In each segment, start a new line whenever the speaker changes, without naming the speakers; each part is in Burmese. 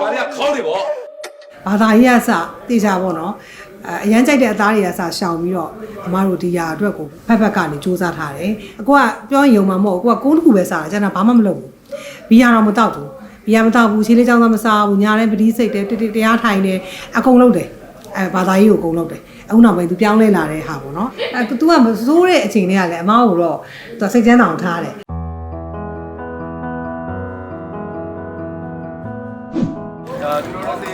ဘာလဲခေါင်းနေပေါ့
ဘာသာရေးအစတေချာပေါ့နော်အဲအရန်ကြိုက်တဲ့အသားတွေကစရှောင်ပြီးတော့အမတို့ဒီຢာအတွက်ကိုဖက်ဖက်ကနေစူးစမ်းထားတယ်အကူကပြောရင်ယုံမှာမဟုတ်ဘူးအကူကကုန်းတစ်ခုပဲစားတာကျန်တာဘာမှမလုပ်ဘူးဘီယာတော့မတောက်ဘူးဘီယာမတောက်ဘူးခြေလေးချောင်းသားမစားဘူးညာလည်းပတိစိတ်တယ်တတရားထိုင်တယ်အကုန်လုပ်တယ်အဲဘာသာရေးကိုအကုန်လုပ်တယ်အခုနောက်ပိုင်းသူပြောင်းလဲလာတဲ့ဟာပေါ့နော်အဲ तू ကမစိုးတဲ့အချိန်တွေကလည်းအမကိုတော့ तू စိတ်ချမ်းသာအောင်ထားတယ်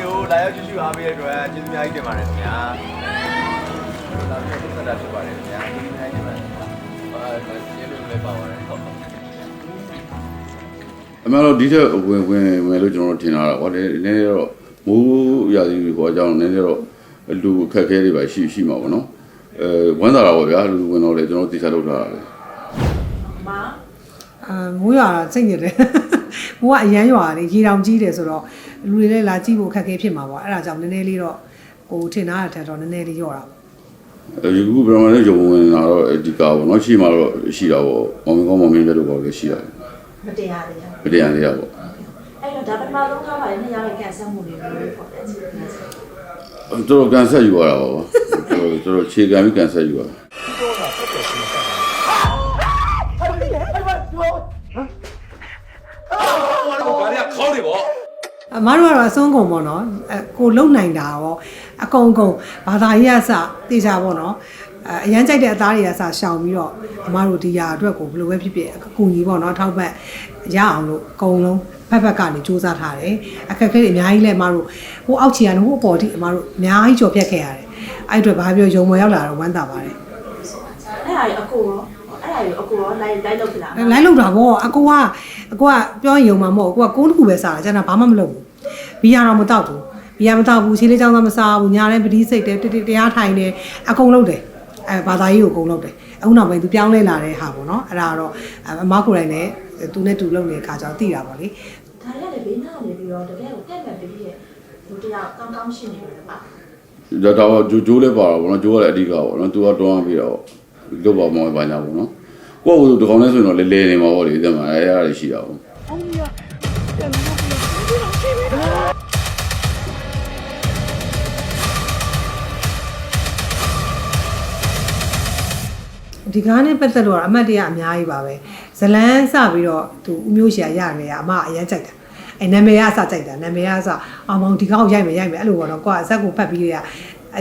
ကျွန်တော်တို့စီကိုလာရောက်ကြည့်ရှုအားပေးတဲ့အတွက်ကျေးဇူးအများကြီးတင်ပါတယ်ခင်ဗျာလာပြီးတော့ဆက်တာဖြစ်ပါတယ်ခင်ဗျာကျေးဇူးအများကြီးတင်ပါတယ်အာကျေးဇူးလည်းပါပါတယ်ဟုတ်
အမှန်တော့ဒီထက်ဝင်ဝင်ဝင်လို့ကျွန်တော်တို့ထင်တာတော့ဗောလေနည်းနည်းတော့မိုးရာသီဟောအကြောင်းနည်းနည်းတော့လူအခက်အခဲတွေပါရှိရှိမှာပေါ့နော်အဲဝမ်းသာတာပေါ့ဗျာလူဝင်တော့လေကျွန်တော်တို့တိကျလုပ်ထားတာလေ
အာမိုးရွာတော့စိတ်ညစ်တယ် မိုးကအရမ်းရွာတယ်ရေတောင်ကြီးတယ်ဆိုတော့လူတွေလည်းလာကြည့်ဖို့အခက်အခဲဖြစ်မှာပေါ့အဲ့ဒါကြောင့်နည်းနည်းလေးတော့ဟိုထင်ထားတဲ့ထက်တော့နည်းနည်းလေးညော့တာပေါ့
အဲဒီခုဘယ်မှာလဲရုံဝင်လာတော့ဒီကာပေါ့နော်ရှိမှာတော့ရှိတာပေါ့မောင်မင်းကောင်းမောင်မင်းပြတော့ပေါ့လေရှိတာ
မတရားသေးဘူး
မတရားလေးရပေါ့
အဲ့တော့ဒါပထမဆုံးထားပါတယ်နှစ်ယောက်ရဲ့ကန်ဆယ်မှုတွေလို့ပေါ့တဲ့ချင်းနေစ
တော်တော်ကန်ဆက်ယူရတာပေါ့တော်တော်တော်တော်ခြေကန်ပြီးကန်ဆက်ယူရတာ
ဘာလဲခေါ င်းနေပေါ့
အမတို့ကတော့အစွန်းကုန်ပေါ့နော်အကိုလုံနိုင်တာရောအကုန်ကုန်ဘာသာရေးအစတေချာပေါ့နော်အအရန်ကြိုက်တဲ့အသားတွေကစရှောင်ပြီးတော့အမတို့ဒီຢာအတွက်ကိုဘယ်လိုပဲဖြစ်ဖြစ်အကူကြီးပေါ့နော်ထောက်ပံ့ရအောင်လို့အကုန်လုံးဖက်ဖက်ကနေစူးစမ်းထားတယ်အခက်အခဲတွေအများကြီးလဲအမတို့ဟိုအောက်ခြေကနေဟိုအပေါ်ထိအမတို့အများကြီးကြော်ဖြတ်ခဲ့ရတယ်အဲ့အတွက်ဘာပြောရုံမရောက်လာတော့ဝမ်းသာပါတယ်
အဲ့ဒါရအကိုရော အဲ့ဒါရအကိုရောလိုက်လိုက်လုပ်ပြလား
လိုင်းလောက်တာဗောအကူကအကူကပြောရင်ယုံမှာမဟုတ်ဘူးအကူကကုန်းတစ်ခုပဲစားတာကျန်တာဘာမှမလုပ်ဘူးဘီယာတော့မတောက်ဘူးဘီယာမတောက်ဘူးခြေလေးချောင်းသားမစားဘူးညာလည်းပတိစိတ်တယ်တတရားထိုင်တယ်အကုန်လုပ်တယ်အဲဘာသာရေးကိုအကုန်လုပ်တယ်အခုနောက်ပိုင်းသူပြောင်းလဲလာတဲ့ဟာပေါ့နော်အဲ့ဒါကတော့အမကိုယ်တိုင်လည်းသူနဲ့တူလုပ်နေတဲ့ခါကျတော့သိတာပေါ့လေ
ဒါရလည်းဘေးနားနေပြီးတော့တကယ်ကိုပြက်ပြက်ပြီးပြီးလူတယောက်ကောင်းကောင်းရှိနေတယ်ပါ
ဒါတော့ဂျိုဂျိုးလည်းပါတော့ဗောနော်ဂျိုးကလည်းအဓိကပေါ့နော်သူကတွန်းပြီးတော့လုပ်ပါမောပါညာပေါ့နော် ကိုယ့်ကိုယ်တကောင်လဲဆိုရင်တော့လဲလဲနေမှာပေါ့လေအဲ့မှာအဲ့ရရှိတာပေါ့
ဒီကားနဲ့ပတ်သက်လို့ကတော့အမှတ်တရအများကြီးပါပဲဇလန်းစပြီးတော့သူဦးမျိုးရှာရတယ်ကအမအရန်ကြိုက်တာအဲနာမည်ကအစကြိုက်တာနာမည်ကအစအောင်မောင်ဒီကောက်ရိုက်မယ်ရိုက်မယ်အဲ့လိုပေါ့နော်ကိုကအဆက်ကိုဖတ်ပြီးရ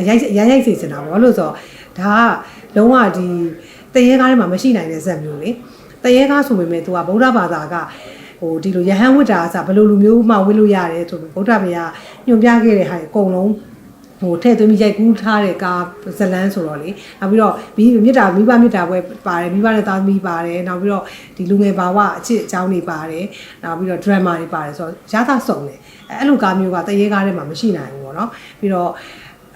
ရိုက်ရရိုက်စီစင်တာပေါ့လို့ဆိုတော့ ဒါကလုံးဝဒီတရေကားထဲမှာမရှိနိုင်တဲ့ဇက်မျိုးလေတရေကားဆိုပေမဲ့သူကဗုဒ္ဓဘာသာကဟိုဒီလိုယဟန်ဝတ္တာအစဘယ်လိုလူမျိုးမှဝတ်လို့ရတယ်ဆိုပြီးဗုဒ္ဓဘုရားညွှန်ပြခဲ့တဲ့ဟာအကုန်လုံးဟိုထဲ့သွင်းပြီးရိုက်ကူးထားတဲ့ကားဇလန်းဆိုတော့လေနောက်ပြီးတော့မိမြစ်တာမိဘမြစ်တာပွဲပါတယ်မိဘနဲ့သားသမီးပါတယ်နောက်ပြီးတော့ဒီလူငယ်ဘာဝအချစ်အကြောင်းတွေပါတယ်နောက်ပြီးတော့ drama တွေပါတယ်ဆိုတော့ရသစုံတယ်အဲအဲ့လိုကားမျိုးကတရေကားထဲမှာမရှိနိုင်ဘူးပေါ့နော်ပြီးတော့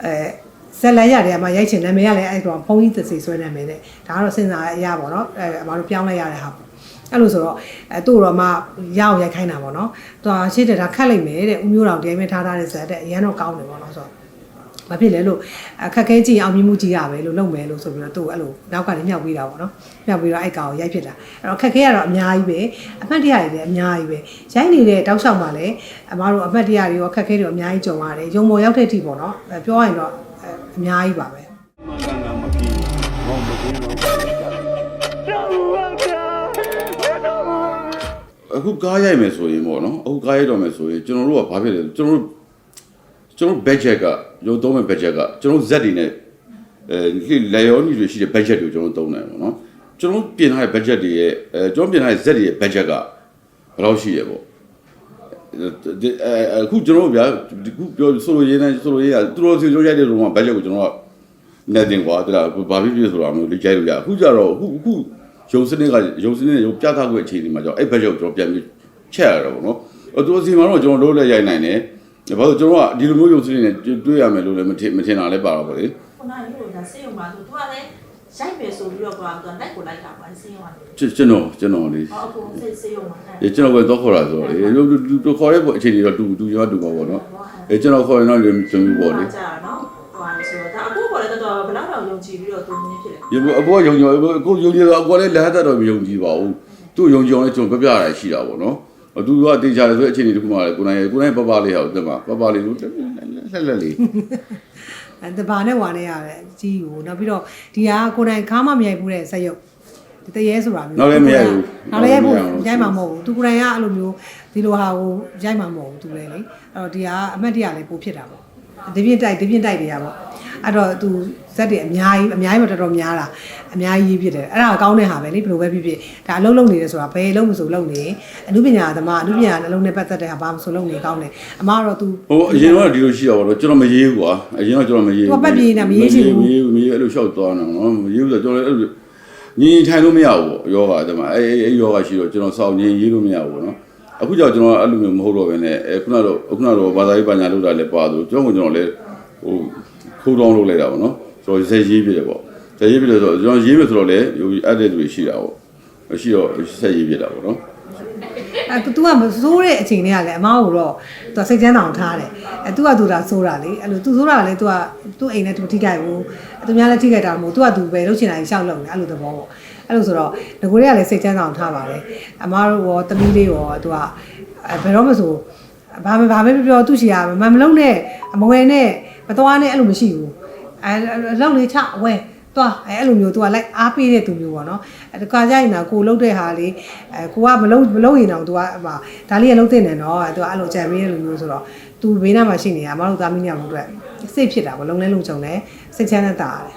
အဲ ဇလန်းရတယ်အမရိုက်ချင်နာမည်ရလည်းအဲ့တော့ဖုန်းကြီးသစီဆွဲနာမည်နဲ့ဒါကတော့စဉ်းစားအရာပေါ့နော်အဲအမတို့ပြောင်းလိုက်ရတဲ့ဟာပေါ့အဲ့လိုဆိုတော့အဲသူ့တော့မှရအောင်ရိုက်ခိုင်းတာပေါ့နော်သူကရှေ့တက်တာခတ်လိုက်မယ်တဲ့ဦးမျိုးတော်တရားမဲ့ထားထားတဲ့ဇက်တဲ့အရန်တော့ကောင်းတယ်ပေါ့နော်ဆိုတော့ဘာဖြစ်လဲလို့အခက်ခဲကြည့်အောင်မြင်မှုကြည့်ရပဲလို့လုပ်မယ်လို့ဆိုပြီးတော့သူ့အဲ့လိုနောက်ကနေမြောက်ပြီးတာပေါ့နော်မြောက်ပြီးတော့အဲ့ကောင်ကိုရိုက်ဖြစ်တာအဲ့တော့အခက်ခဲကတော့အများကြီးပဲအမှတ်တရတွေလည်းအများကြီးပဲရိုက်နေတဲ့တောက်လျှောက်မှာလည်းအမားတို့အမှတ်တရတွေရောအခက်ခဲတွေရောအများကြီးကြုံရတယ်ရုံမော်ရောက်တဲ့အထိပေါ့နော်အဲပြောရရင်တော့ အဲအများကြီးပါပဲ
အခုကားရိုက်မယ်ဆိုရင်ပေါ့နော်အခုကားရိုက်တော့မယ်ဆိုရင်ကျွန်တော်တို့ကဘာဖြစ်လဲကျွန်တော်တို့ကျွန်တော် budget ကရုပ်သုံးမဲ့ budget ကကျွန်တော် Z တွေနဲ့အဲလေယောနီတွေရှိတဲ့ budget တွေကိုကျွန်တော်သုံးတယ်ပေါ့နော်ကျွန်တော်ပြင်ထားတဲ့ budget တွေရဲ့အဲကျွန်တော်ပြင်ထားတဲ့ Z တွေရဲ့ budget ကဘယ်လောက်ရှိရပေါ့ အဲအခုကျွန်တော်ဗျာအခုပြောဆိုလိုရင်းနဲ့ဆိုလိုရင်းကသူတို့စီရိုးရိုက်တဲ့လုံးမှာ budget ကိုကျွန်တော်ကနေတင်ကွာတလားဘာဖြစ်ဖြစ်ဆိုတာမျိုးလေးကြိုက်လို့ရအခုကျတော့အခုအခုရုပ်စနစ်ကရုပ်စနစ်နဲ့ရုပ်ပြသခွင့်အခြေအနေမှာကျတော့အဲ့ဘက်ရောက်ကျွန်တော်ပြန်ပြီးချက်ရတော့ဗောနော်အတူစီမှာတော့ကျွန်တော်တို့လည်းရိုက်နိုင်တယ်ဘာလို့ကျွန်တော်ကဒီလိုမျိုးရုပ်စနစ်နဲ့တွေ့ရမယ်လို့လည်းမထင်မထင်တာလည်းပါတော့ဗောလေ
ခုနကလို့ဒါစေးရုံမှာသူကလည်း ရိုက်မယ်ဆိုပြီးတော့ကွာသူကလိုက်ကိုလိုက်တာပါစေးရုံမှာ
ကျွန်တော်ကျွန်တော်လေး
ဟောအကိုစေးစေးရုံမှာ
အဲကျွန်တော်ပဲတော့ခေါ်တာဆိုတော့လေတို့ခေါ်ရဲ့အခြေအနေတော့တူတူရောတူပါဗောနော်အဲကျွန်တော်ခေါ်ရင်တော့လည်းကျွန်တော်ဗောလေ
ကြာနော်ဟိုဆိုတော့ဒါအကိုပေါ်လည်းတော်တော်ဘလောက်တော့ယုံကြည်ပြီးတော့သူမြင်ဖြစ်တယ်
ရေအဘောယုံကြည်အခုယုံကြည်တော့အကောလည်းလက်ဟတ်တော့မယုံကြည်ပါဘူးသူ့ယုံကြည်အောင်လည်းကျွန်တော်ပြပြရရှိတာဗောနော်ဟိုသူကတေချာတယ်ဆိုတဲ့အချိန်ဒီတစ်ခုမှလည်းကိုနိုင်ကိုနိုင်ပပလေးဟောတက်မှာပပလေးလို့လက်လက်လေး
အဲ တဘာနဲ့ဝါနဲ့ရတယ်အကြီးကိုနောက်ပြီးတော့ဒီဟာကိုယ်တိုင်ခါမှမရိုက်ဘူးတဲ့စက်ရုပ်ဒီတရေဆိုတာမျိုး
နောက်လည်းမရိုက်ဘူး
နောက်လည်းရိုက်ဖို့
နောက်လည်းမရိုက်ဘူး
ရိုက်မှာမဟုတ်ဘူးသူကိုယ်တိုင်ကအဲ့လိုမျိုးဒီလိုဟာကိုရိုက်မှာမဟုတ်ဘူးသူလည်းလေအဲ့တော့ဒီဟာအမှတ်တရလည်းပိုဖြစ်တာပေါ့ဒီပြင်းတိုက်ဒီပြင်းတိုက်တွေကပေါ့ အဲ့တော့သူဇက်တွေအများကြီးအများကြီးမတော်တော်များတာအများကြီးဖြစ်တယ်အဲ့ဒါကောင်းတဲ့ဟာပဲလေဘယ်လိုပဲဖြစ်ဖြစ်ဒါအလုံးလုံးနေတယ်ဆိုတာဘယ်လုံးမဆိုလုံးနေအနုပညာသမားအနုပညာအလုံးနဲ့ပတ်သက်တဲ့ဟာဘာမဆိုလုံးနေကောင်းတယ်အမကတော့ तू
ဟိုအရင်တော့ဒီလိုရှိရပါတော့ကျွန်တော်မရေးဘူးကွာအရင်တော့ကျွန်တော်မရေး
သူကပတ်ပြေးနေတာမရေးချင်ဘူး
မရေးဘူးမရေးအဲ့လိုလျှောက်သွားနေနော်မရေးဘူးဆိုတော့ကျွန်တော်လည်းအဲ့လိုညီထိုင်လို့မရဘူးပေါ့ယောဂအဲ့ဒါမှအဲ့အဲ့ယောဂရှိတော့ကျွန်တော်စောင့်ညီရေးလို့မရဘူးနော်အခုကြောင့်ကျွန်တော်အဲ့လိုမျိုးမဟုတ်တော့ဘဲနဲ့အဲခုနတော့ခုနတော့ဘာသာရေးပညာလုပ်တာလည်းပါသူကျွန်တော်ကကျွန်တော်လည်းဟို ဖူးတောင်းလုပ်လိုက်တာပေါ့နော်ဆိုတော့ဆက်ရေးပြတယ်ပေါ့ဆက်ရေးပြတယ်ဆိုတော့ကျွန်တော်ရေးမယ်ဆိုတော့လေယုံကြည်အပ်တဲ့လူတွေရှိတာပေါ့မရှိတော့ဆက်ရေးပြတာပေါ့နော်
အဲသူကမစိုးတဲ့အချိန်လေးကလည်းအမအကိုတော့သူကစိတ်ချမ်းသာအောင်ထားတယ်အဲသူကသူဒါစိုးတာလေအဲ့လိုသူစိုးတာလည်းသူကသူ့အိမ်နဲ့သူထိခိုက်ဘူးသူများလည်းထိခိုက်တာမဟုတ်သူကသူပဲလှုပ်ချင်တာကြီးရှောက်လုံနေအဲ့လိုသဘောပေါ့အဲ့လိုဆိုတော့ငကိုတွေကလည်းစိတ်ချမ်းသာအောင်ထားပါတယ်အမတို့ရောတမီးလေးရောသူကဘယ်တော့မှဆိုဘာမှဘာပဲပြောပြောသူ့ရှိရမမလုံးနဲ့အမဝဲနဲ့ မသွားနဲ့အဲ့လိုမရှိဘူးအဲလောက်လေးချအဝဲသွားအဲအဲ့လိုမျိုး तू ကလိုက်အားပေးတဲ့သူမျိုးပေါ့နော်အဲတခါကျရင်တော့ကိုလှုပ်တဲ့ဟာလေးအဲကိုကမလှုပ်မလှုပ်ရင်တော့ तू ကဟိုဒါလေးကလှုပ်တဲ့နေတော့ तू ကအဲ့လိုကြံပေးတဲ့လူမျိုးဆိုတော့ तू ဘေးနားမှာရှိနေတာအမတို့သားမီးညောင်တို့အတွက်စိတ်ဖြစ်တာပေါ့လုံလဲလုံချုံလဲစိတ်ချမ်းသာတာတယ်